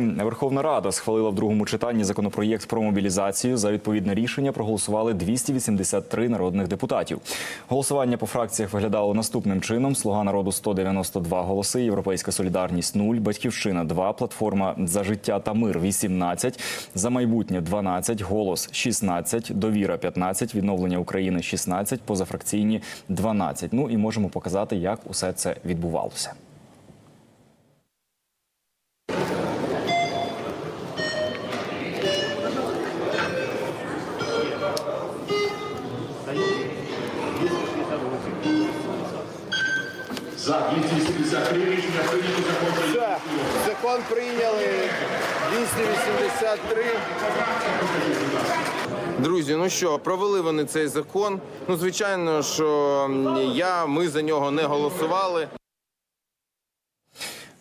Верховна Рада схвалила в другому читанні законопроєкт про мобілізацію. За відповідне рішення проголосували 283 народних депутатів. Голосування по фракціях виглядало наступним чином: Слуга народу 192 голоси, Європейська солідарність 0, Батьківщина 2, Платформа за життя та мир 18, за майбутнє 12, голос 16, довіра 15, відновлення України 16, позафракційні 12. Ну і можемо показати, як усе це відбувалося. За 283 рішення прийнято закон про Все, закон прийняли 283. Друзі, ну що, провели вони цей закон. Ну, звичайно, що я, ми за нього не голосували.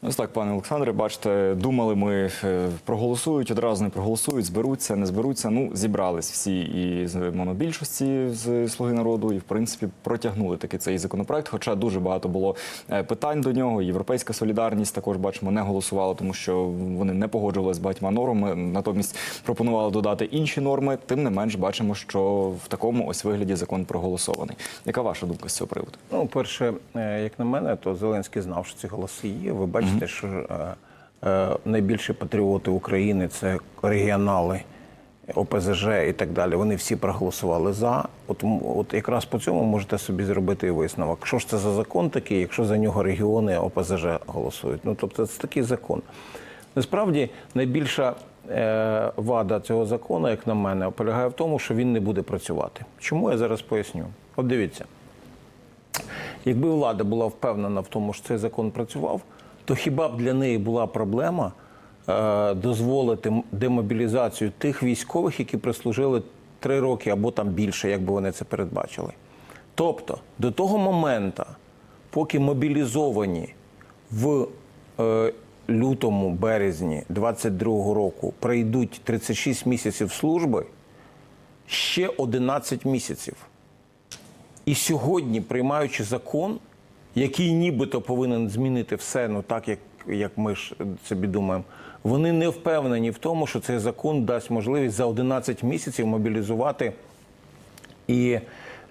Ось так, пане Олександре, бачите, думали ми е, проголосують, одразу не проголосують, зберуться, не зберуться. Ну, зібрались всі і з монобільшості з Слуги народу, і в принципі протягнули таки цей законопроект. Хоча дуже багато було е, питань до нього. Європейська солідарність також бачимо не голосувала, тому що вони не погоджувалися з багатьма нормами. Натомість пропонували додати інші норми. Тим не менш, бачимо, що в такому ось вигляді закон проголосований. Яка ваша думка з цього приводу? Ну, перше, е, як на мене, то Зеленський знав, що ці голоси є. Ви бачите, що е, е, найбільші патріоти України це регіонали. ОПЗЖ і так далі, вони всі проголосували за. От, от якраз по цьому можете собі зробити висновок. Що ж це за закон такий, якщо за нього регіони ОПЗЖ голосують? Ну тобто це такий закон. Насправді найбільша е, вада цього закону, як на мене, полягає в тому, що він не буде працювати. Чому я зараз поясню? От дивіться, якби влада була впевнена в тому, що цей закон працював, то хіба б для неї була проблема е, дозволити демобілізацію тих військових, які прослужили три роки або там більше, як би вони це передбачили? Тобто, до того моменту, поки мобілізовані в е, лютому, березні 22-го року прийдуть 36 місяців служби, ще 11 місяців. І сьогодні, приймаючи закон, який нібито повинен змінити все, ну так як, як ми ж собі думаємо, вони не впевнені в тому, що цей закон дасть можливість за 11 місяців мобілізувати і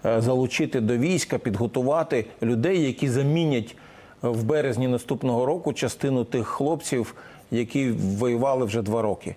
е, залучити до війська, підготувати людей, які замінять е, в березні наступного року частину тих хлопців, які воювали вже два роки.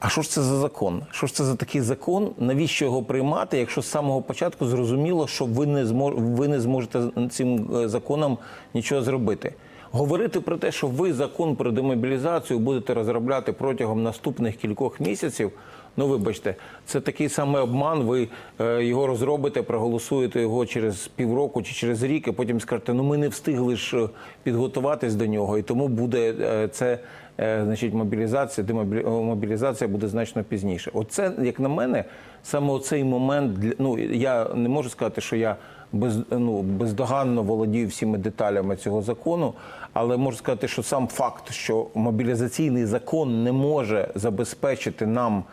А що ж це за закон? Що ж це за такий закон? Навіщо його приймати, якщо з самого початку зрозуміло, що ви не змож... ви не зможете цим е, законом нічого зробити? Говорити про те, що ви закон про демобілізацію будете розробляти протягом наступних кількох місяців. Ну, вибачте, це такий самий обман. Ви е, його розробите, проголосуєте його через півроку чи через рік, і потім скажете, ну ми не встигли ж е, підготуватись до нього, і тому буде е, це значить мобілізація, демобілізація буде значно пізніше. Оце, як на мене, саме оцей момент для ну я не можу сказати, що я без ну бездоганно володію всіми деталями цього закону, але можу сказати, що сам факт, що мобілізаційний закон не може забезпечити нам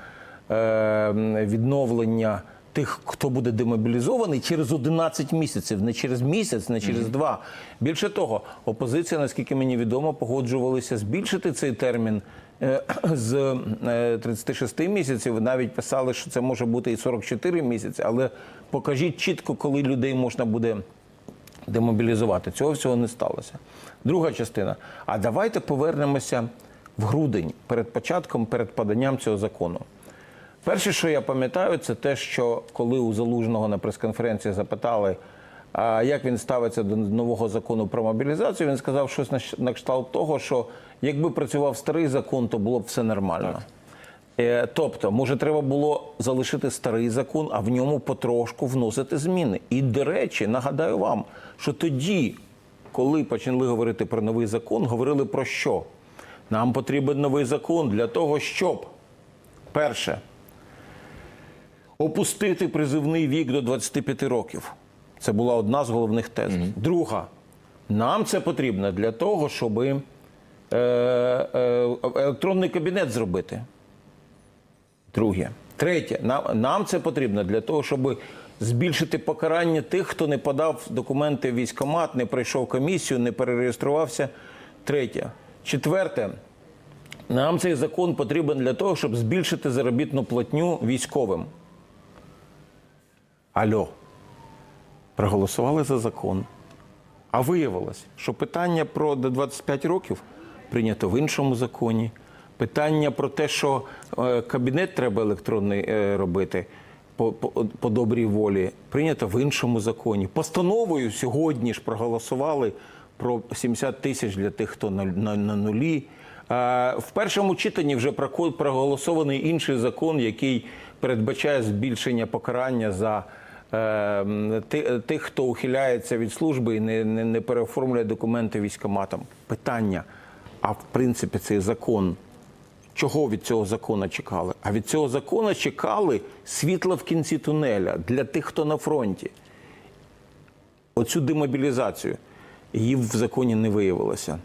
відновлення. Тих, хто буде демобілізований через 11 місяців, не через місяць, не через два. Більше того, опозиція, наскільки мені відомо, погоджувалися збільшити цей термін е, з е, 36 місяців. Навіть писали, що це може бути і 44 місяці, але покажіть чітко, коли людей можна буде демобілізувати. Цього всього не сталося. Друга частина. А давайте повернемося в грудень перед початком, перед поданням цього закону. Перше, що я пам'ятаю, це те, що коли у Залужного на прес-конференції запитали, як він ставиться до нового закону про мобілізацію, він сказав щось на кшталт того, що якби працював старий закон, то було б все нормально. Е, Тобто, може, треба було залишити старий закон, а в ньому потрошку вносити зміни. І, до речі, нагадаю вам, що тоді, коли почали говорити про новий закон, говорили про що? Нам потрібен новий закон для того, щоб перше опустити призивний вік до 25 років. Це була одна з головних тез. Друга, нам це потрібно для того, щоб е, е, електронний кабінет зробити. Друге. Третє, нам, нам це потрібно для того, щоб збільшити покарання тих, хто не подав документи в військкомат, не пройшов комісію, не перереєструвався. Третє. Четверте, Нам цей закон потрібен для того, щоб збільшити заробітну платню військовим. Альо, проголосували за закон. А виявилось, що питання про до 25 років прийнято в іншому законі. Питання про те, що е, кабінет треба електронний е, робити по, по, по добрій волі, прийнято в іншому законі. Постановою сьогодні ж проголосували про 70 тисяч для тих, хто на, на, на нулі. Е, В першому читанні вже проголосований інший закон, який передбачає збільшення покарання за тих, хто ухиляється від служби і не, не, не переоформлює документи військоматам. Питання: а в принципі цей закон. Чого від цього закону чекали? А від цього закону чекали світла в кінці тунеля для тих, хто на фронті. Оцю демобілізацію її в законі не виявилося.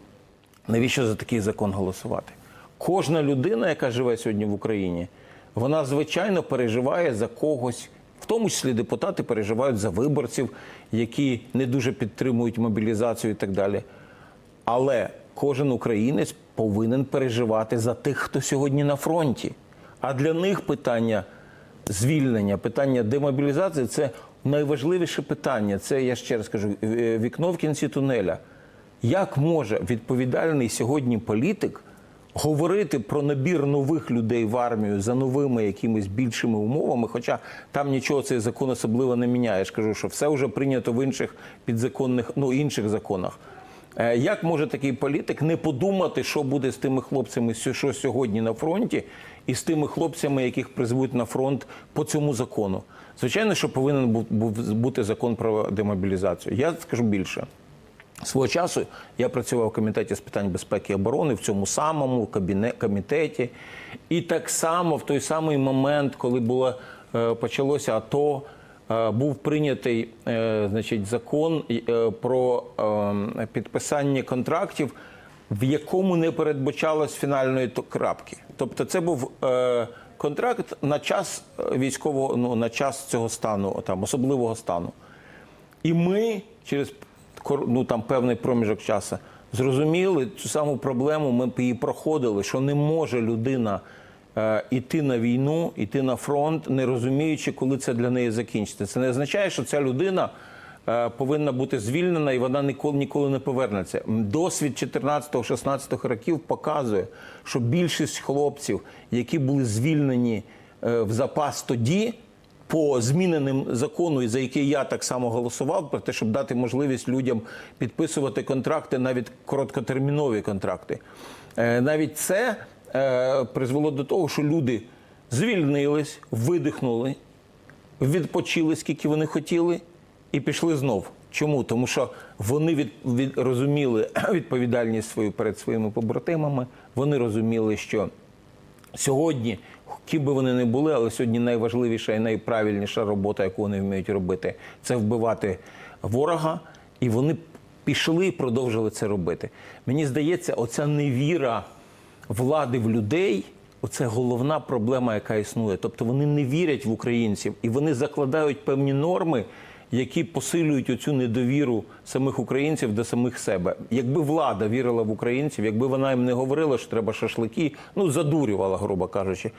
Навіщо за такий закон голосувати? Кожна людина, яка живе сьогодні в Україні, вона звичайно переживає за когось, в тому числі депутати переживають за виборців, які не дуже підтримують мобілізацію і так далі. Але кожен українець повинен переживати за тих, хто сьогодні на фронті. А для них питання звільнення, питання демобілізації це найважливіше питання. Це я ще раз кажу, вікно в кінці тунеля. Як може відповідальний сьогодні політик говорити про набір нових людей в армію за новими якимись більшими умовами? Хоча там нічого цей закон особливо не міняє. Я ж кажу, що все вже прийнято в інших підзаконних, ну інших законах. Е, Як може такий політик не подумати, що буде з тими хлопцями, що сьогодні на фронті, і з тими хлопцями, яких призвуть на фронт по цьому закону? Звичайно, що повинен був- бути закон про демобілізацію. Я скажу більше. Свого часу я працював в комітеті з питань безпеки і оборони в цьому самому комітеті. І так само в той самий момент, коли було, е, почалося АТО, е, був прийнятий е, значить, закон про підписання контрактів, в якому не передбачалось фінальної крапки. Тобто, це був контракт на час військового, ну на час цього стану, там особливого стану. І ми через ну, там, певний проміжок часу зрозуміли цю саму проблему, ми б її проходили, що не може людина е, іти на війну, іти на фронт, не розуміючи, коли це для неї закінчиться. Це не означає, що ця людина е, повинна бути звільнена і вона ніколи ніколи не повернеться. Досвід 14-16 років показує, що більшість хлопців, які були звільнені е, в запас тоді, по зміненим закону, і за який я так само голосував, про те, щоб дати можливість людям підписувати контракти, навіть короткотермінові контракти. Е, Навіть це е, призвело до того, що люди звільнились, видихнули, відпочили скільки вони хотіли, і пішли знов. Чому? Тому що вони від, від, розуміли відповідальність свою перед своїми побратимами. Вони розуміли, що Сьогодні, ким би вони не були, але сьогодні найважливіша і найправильніша робота, яку вони вміють робити, це вбивати ворога. І вони пішли і продовжили це робити. Мені здається, оця невіра влади в людей. Оце головна проблема, яка існує. Тобто вони не вірять в українців і вони закладають певні норми, які посилюють оцю недовіру самих українців до самих себе. Якби влада вірила в українців, якби вона їм не говорила, що треба шашлики, ну задурювала, грубо кажучи,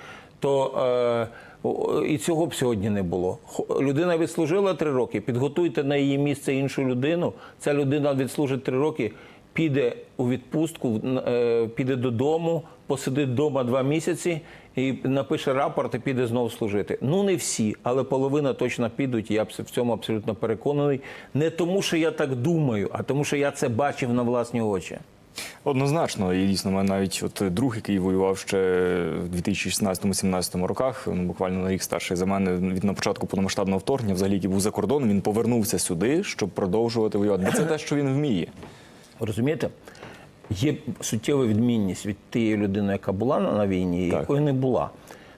то е, і цього б сьогодні не було. Людина відслужила три роки. Підготуйте на її місце іншу людину. Ця людина відслужить три роки. Піде у відпустку, е, піде додому, посидить вдома два місяці і напише рапорт і піде знову служити. Ну не всі, але половина точно підуть. Я в цьому абсолютно переконаний. Не тому, що я так думаю, а тому, що я це бачив на власні очі. Однозначно, і дійсно, мене навіть от друг, який воював ще в 2016-17 роках, ну буквально на рік старший за мене від на початку повномасштабного вторгнення, взагалі який був за кордоном, він повернувся сюди, щоб продовжувати воювати. Бо це те, що він вміє. Розумієте? Є суттєва відмінність від тієї людини, яка була на на війні, і якої не була.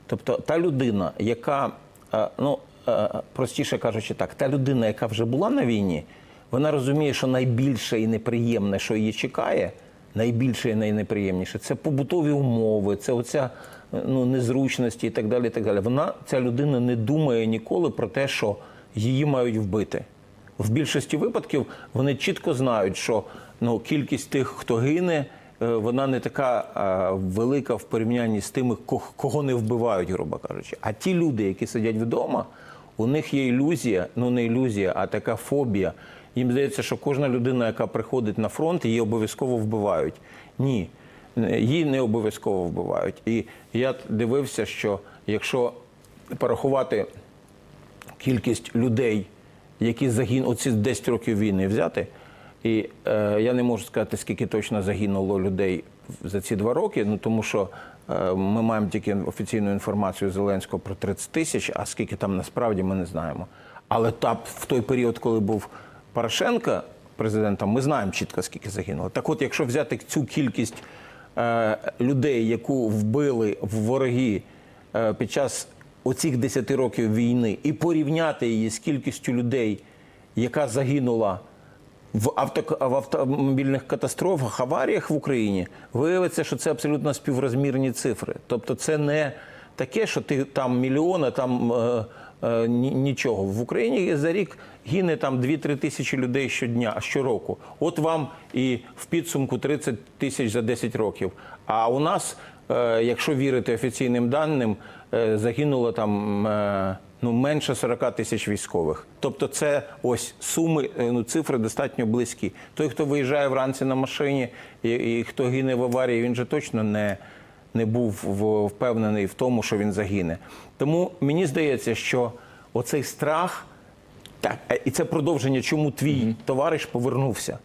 Тобто, та людина, яка, е, ну е, простіше кажучи, так, та людина, яка вже була на війні, вона розуміє, що найбільше і неприємне, що її чекає, найбільше і найнеприємніше це побутові умови, це оця е, ну, незручності і так далі. І так далі. Вона, ця людина не думає ніколи про те, що її мають вбити. В більшості випадків вони чітко знають, що ну, кількість тих, хто гине, е, вона не така е, велика в порівнянні з тими, кого не вбивають, грубо кажучи. А ті люди, які сидять вдома, у них є ілюзія, ну не ілюзія, а така фобія. Їм здається, що кожна людина, яка приходить на фронт, її обов'язково вбивають. Ні, її не обов'язково вбивають. І я дивився, що якщо порахувати кількість людей, які загинули, оці 10 років війни взяти. І е, я не можу сказати, скільки точно загинуло людей за ці два роки, ну тому що е, ми маємо тільки офіційну інформацію Зеленського про 30 тисяч, а скільки там насправді ми не знаємо. Але та, в той період, коли був Порошенко президентом, ми знаємо чітко, скільки загинуло. Так от, якщо взяти цю кількість е, людей, яку вбили в вороги е, під час оцих 10 років війни, і порівняти її з кількістю людей, яка загинула в, авто, в автомобільних катастрофах, аваріях в Україні, виявиться, що це абсолютно співрозмірні цифри. Тобто, це не таке, що ти там мільйон, а там е, нічого. В Україні за рік гине там 2-3 тисячі людей щодня, щороку. От вам і в підсумку 30 тисяч за 10 років. А у нас, е, якщо вірити офіційним даним, е, загинуло там. е, Ну, менше 40 тисяч військових. Тобто, це ось суми, е, ну цифри достатньо близькі. Той, хто виїжджає вранці на машині, і, і хто гине в аварії, він же точно не, не був впевнений в тому, що він загине. Тому мені здається, що оцей страх, так, е, і це продовження, чому твій товариш повернувся.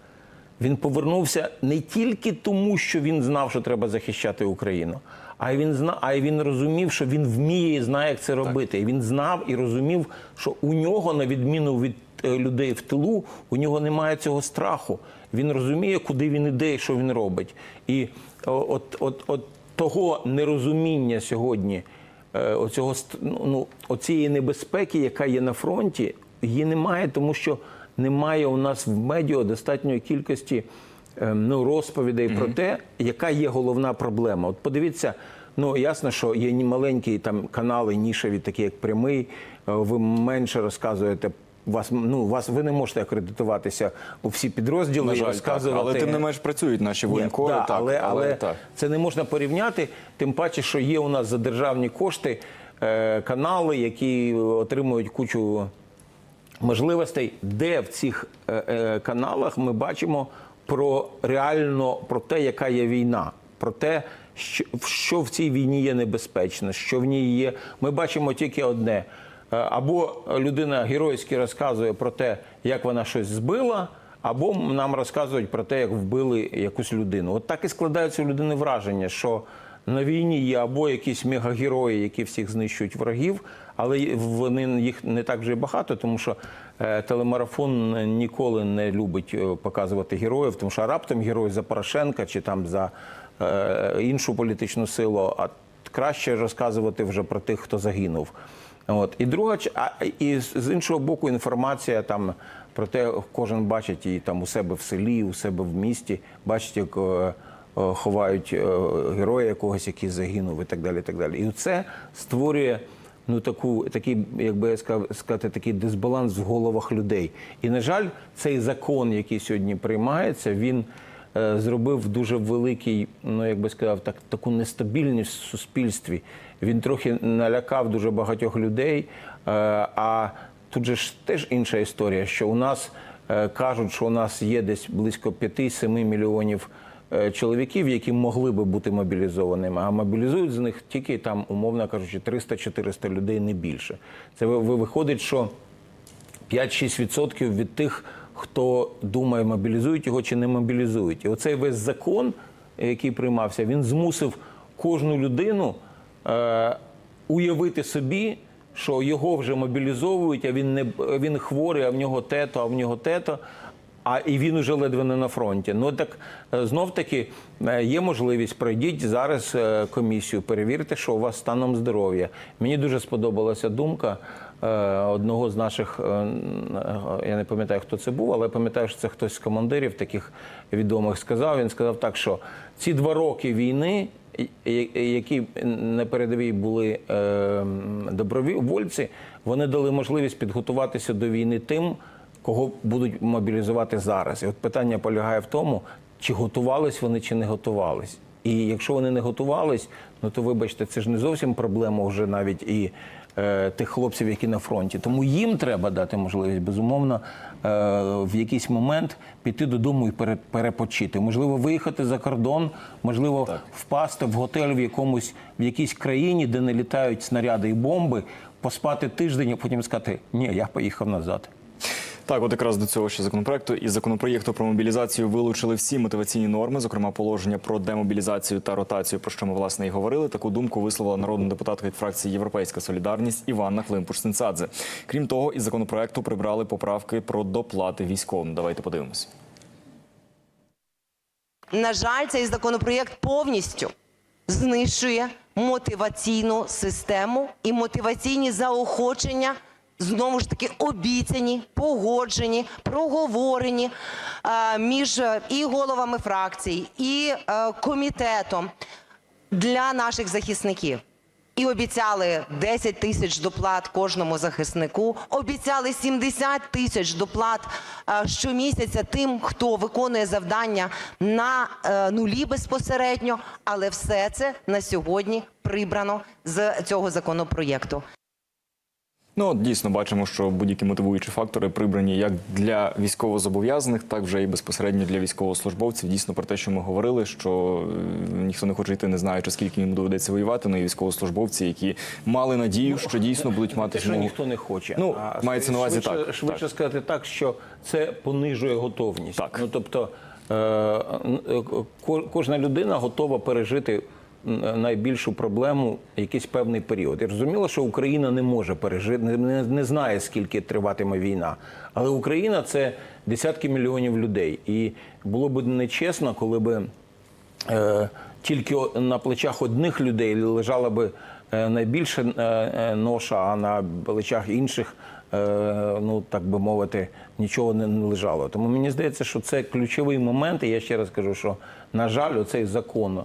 Він повернувся не тільки тому, що він знав, що треба захищати Україну, а й він зна, а й він розумів, що він вміє і знає, як це робити. І він знав і розумів, що у нього, на відміну від е, людей в тилу, у нього немає цього страху. Він розуміє, куди він іде і що він робить. І от, от, от того нерозуміння сьогодні, оцього ну, ну, оцієї небезпеки, яка є на фронті, її немає, тому що немає у нас в медіа достатньої кількості ем, ну, розповідей про те, яка є головна проблема. От подивіться, ну ясно, що є маленькі там канали, нішеві, такі як прямий. е, Ви менше розказуєте. Вас ну вас ви не можете акредитуватися у всі підрозділи На і жаль, так. розказувати. але тим не менш працюють наші воєнкори. да, так, але, але так. це не можна порівняти. Тим паче, що є у нас за державні кошти е, канали, які отримують кучу можливостей, де в цих е, е, каналах ми бачимо про реально про те, яка є війна, про те, що, що в цій війні є небезпечно, що в ній є. Ми бачимо тільки одне. Е, Або людина геройськи розказує про те, як вона щось збила, або нам розказують про те, як вбили якусь людину. От так і складається у людини враження, що на війні є або якісь мегагерої, які всіх знищують ворогів, але вони їх не так вже багато, тому що е, телемарафон ніколи не любить е, показувати героїв, тому що раптом герой за Порошенка чи там за іншу політичну силу, а краще розказувати вже про тих, хто загинув. От і друга а і з іншого боку, інформація там про те, кожен бачить її там у себе в селі, у себе в місті, бачить, як е, е, ховають е, героя якогось, який загинув, і так далі. І так далі. І це створює ну таку, такий, як би я сказав, сказати, такий дисбаланс в головах людей. І на жаль, цей закон, який сьогодні приймається, він зробив дуже великий, ну як би сказав, так таку нестабільність в суспільстві. Він трохи налякав дуже багатьох людей. Е, а тут же ж теж інша історія, що у нас е, кажуть, що у нас є десь близько 5-7 мільйонів е, чоловіків, які могли би бути мобілізованими, а мобілізують з них тільки там, умовно кажучи, 300-400 людей, не більше. Це ви- ви- виходить, що 5-6% від тих, хто думає, мобілізують його чи не мобілізують. І оцей весь закон, е, який приймався, він змусив кожну людину е, уявити собі, що його вже мобілізовують, а він не він хворий, а в нього тето, а в нього тето. А і він уже ледве не на фронті. Ну так знов таки є можливість пройдіть зараз е, комісію, перевірте, що у вас станом здоров'я. Мені дуже сподобалася думка е, одного з наших, е, е, я не пам'ятаю, хто це був, але пам'ятаю, що це хтось з командирів таких відомих сказав. Він сказав так, що ці два роки війни, які на передовій були е, добровольці, вони дали можливість підготуватися до війни тим, кого будуть мобілізувати зараз. І от питання полягає в тому, чи готувались вони, чи не готувались. І якщо вони не готувались, ну то вибачте, це ж не зовсім проблема вже навіть і е, тих хлопців, які на фронті. Тому їм треба дати можливість, безумовно, е, в якийсь момент піти додому і пере, перепочити. Можливо, виїхати за кордон, можливо, впасти в готель в якомусь в якійсь країні, де не літають снаряди і бомби, поспати тиждень, а потім сказати, ні, я поїхав назад. Так, от якраз до цього ще законопроекту із законопроєкту про мобілізацію вилучили всі мотиваційні норми, зокрема положення про демобілізацію та ротацію, про що ми власне і говорили. Таку думку висловила народна депутатка від фракції Європейська Солідарність Іванна Климпуш-Сенцадзе. Крім того, із законопроекту прибрали поправки про доплати військовим. Давайте подивимось. На жаль, цей законопроєкт повністю знищує мотиваційну систему і мотиваційні заохочення. Знову ж таки обіцяні, погоджені, проговорені між е, і головами фракцій, і е, комітетом для наших захисників. І обіцяли 10 тисяч доплат кожному захиснику, обіцяли 70 тисяч доплат е, щомісяця тим, хто виконує завдання на нулі безпосередньо, але все це на сьогодні прибрано з цього законопроєкту. Ну, от дійсно бачимо, що будь-які мотивуючі фактори прибрані як для військовозобов'язаних, так вже і безпосередньо для військовослужбовців. Дійсно про те, що ми говорили, що е, ніхто не хоче йти, не знаючи, скільки їм доведеться воювати. Ну і військовослужбовці, які мали надію, що дійсно будуть мати Те, що ніхто не хоче. Ну, мається на увазі швидше, так, Швидше так. сказати так, що це понижує готовність. Так. Ну, тобто е, е, кожна людина готова пережити найбільшу проблему якийсь певний період. І розуміло, що Україна не може пережити, не, не, знає, скільки триватиме війна. Але Україна це десятки мільйонів людей. І було б нечесно, коли би е, тільки на плечах одних людей лежала би е, найбільше е, е, ноша, а на плечах інших, ну так би мовити, нічого не лежало. Тому мені здається, що це ключовий момент. І я ще раз кажу, що на жаль, оцей закон,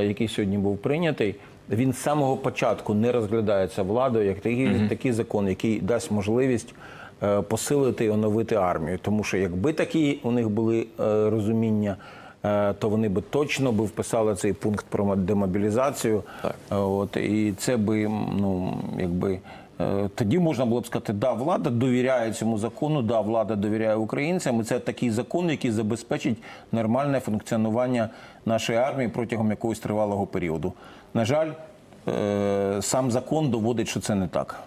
який сьогодні був прийнятий. Він з самого початку не розглядається владою як такий, такий закон, який дасть можливість е, посилити і оновити армію. Тому що якби такі у них були е, розуміння, е, то вони би точно би вписали цей пункт про демобілізацію. Так. Е, От і це би ну якби. Е, Тоді можна було б сказати, да, влада довіряє цьому закону, да, влада довіряє українцям. І це такий закон, який забезпечить нормальне функціонування нашої армії протягом якогось тривалого періоду. На жаль, е, сам закон доводить, що це не так.